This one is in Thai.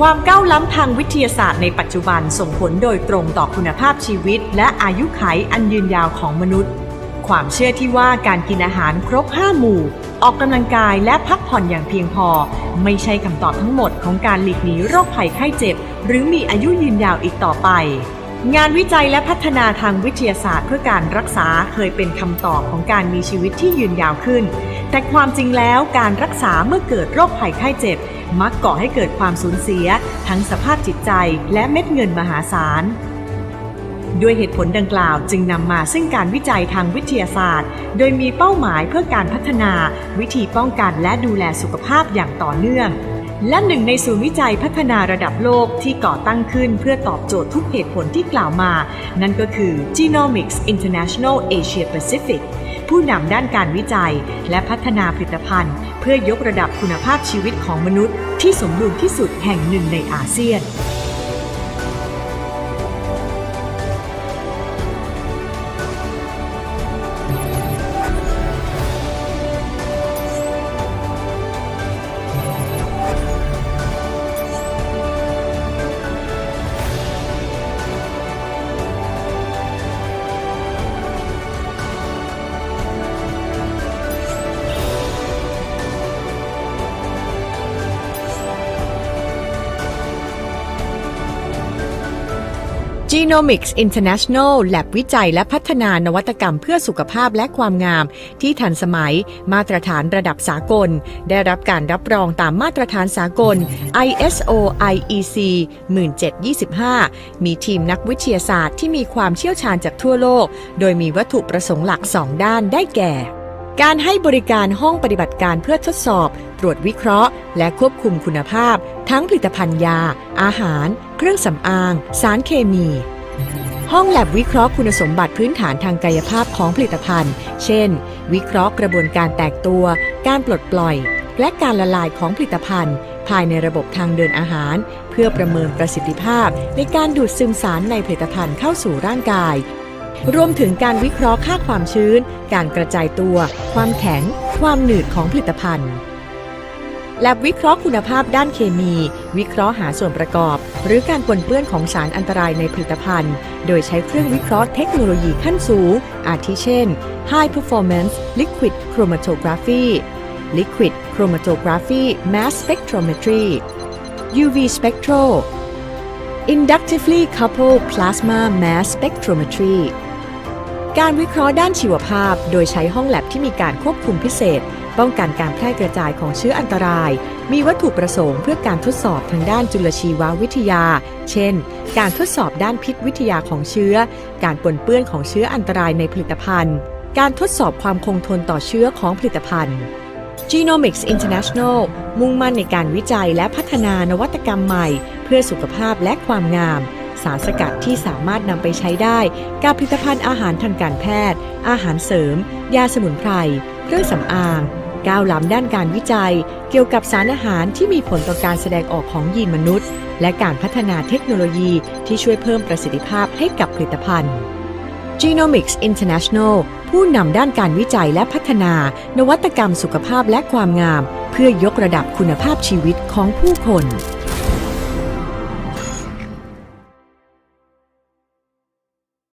ความก้าวล้ำทางวิทยาศาสตร์ในปัจจุบันส่งผลโดยตรงต่อคุณภาพชีวิต และอายุขัยอันยืนยาวของมนุษย์ ความเชื่อที่ว่าการกินอาหารครบ 5 หมู่ ออกกำลังกายและพักผ่อนอย่างเพียงพอ ไม่ใช่คำตอบทั้งหมดของการหลีกหนีโรคภัยไข้เจ็บ หรือมีอายุยืนยาวอีกต่อไป งานวิจัยและพัฒนาทางวิทยาศาสตร์เพื่อการรักษาเคยเป็นคำตอบของการมีชีวิตที่ยืนยาวขึ้น แต่ความจริงแล้วการรักษาเมื่อเกิดโรคภัยไข้เจ็บ มักก่อให้เกิดความสูญเสีย ทั้งสภาพจิตใจและเม็ดเงินมหาศาลด้วยเหตุผลดังกล่าวจึงนำมาซึ่งการวิจัยทางวิทยาศาสตร์ โดยมีเป้าหมายเพื่อการพัฒนา วิธีป้องกันและดูแลสุขภาพอย่างต่อเนื่อง และหนึ่งในศูนย์วิจัยพัฒนาระดับโลกที่ก่อตั้งขึ้นเพื่อตอบโจทย์ทุกเหตุผลที่กล่าวมา นั่นก็คือ Genomics International Asia Pacific ผู้นำด้านการวิจัย และพัฒนาผลิตภัณฑ์ เพื่อยกระดับคุณภาพชีวิตของมนุษย์ ที่สมบูรณ์ที่สุดแห่งหนึ่งในอาเซียน Genomics International แลบวิจัยและพัฒนานวัตกรรมเพื่อสุขภาพและความงาม ที่ทันสมัย มาตรฐานระดับสากล ได้รับการรับรองตามมาตรฐานสากล ISO IEC 1725 มีทีมนักวิทยาศาสตร์ที่มีความเชี่ยวชาญจากทั่วโลก โดยมีวัตถุประสงค์หลัก 2 ด้านได้แก่ การให้บริการห้องปฏิบัติการเพื่อทดสอบ ตรวจวิเคราะห์ และควบคุมคุณภาพ ทั้งผลิตภัณฑ์ยา อาหาร เครื่องสำอาง สารเคมี ห้องแลบวิเคราะห์คุณสมบัติพื้นฐานทางกายภาพของผลิตภัณฑ์ เช่น วิเคราะห์กระบวนการแตกตัว การปลดปล่อย และการละลายของผลิตภัณฑ์ ภายในระบบทางเดินอาหาร เพื่อประเมินประสิทธิภาพ ในการดูดซึมสารในผลิตภัณฑ์เข้าสู่ร่างกาย รวมถึงการวิเคราะห์ค่าความชื้น การกระจายตัว ความแข็ง ความหนืดของผลิตภัณฑ์แลบวิเคราะห์คุณภาพด้านเคมี วิเคราะห์หาส่วนประกอบ หรือการปนเปื้อนของสารอันตรายในผลิตภัณฑ์ โดยใช้เครื่องวิเคราะห์เทคโนโลยีขั้นสูง อาทิเช่น High Performance Liquid Chromatography Liquid Chromatography Mass Spectrometry UV Spectral Inductively Coupled Plasma Mass Spectrometry การวิเคราะห์ด้านชีวภาพ โดยใช้ห้องแลบที่มีการควบคุมพิเศษ ป้องกันการแพร่กระจายของเชื้ออันตราย มีวัตถุประสงค์เพื่อการทดสอบทางด้านจุลชีววิทยา เช่น การทดสอบด้านพิษวิทยาของเชื้อ การปนเปื้อนของเชื้ออันตรายในผลิตภัณฑ์ การทดสอบความคงทนต่อเชื้อของผลิตภัณฑ์ Genomics International มุ่งมั่นในการวิจัยและพัฒนานวัตกรรมใหม่ เพื่อสุขภาพและความงาม สารสกัดที่สามารถนำไปใช้ได้กับผลิตภัณฑ์อาหารทางการแพทย์ อาหารเสริม ยาสมุนไพร เครื่องสำอาง ก้าวล้ำด้านการวิจัย เกี่ยวกับสารอาหารที่มีผลต่อการแสดงออกของยีนมนุษย์ และการพัฒนาเทคโนโลยีที่ช่วยเพิ่มประสิทธิภาพให้กับผลิตภัณฑ์ Genomics International ผู้นำด้านการวิจัยและพัฒนา นวัตกรรมสุขภาพและความงาม เพื่อยกระดับคุณภาพชีวิตของผู้คน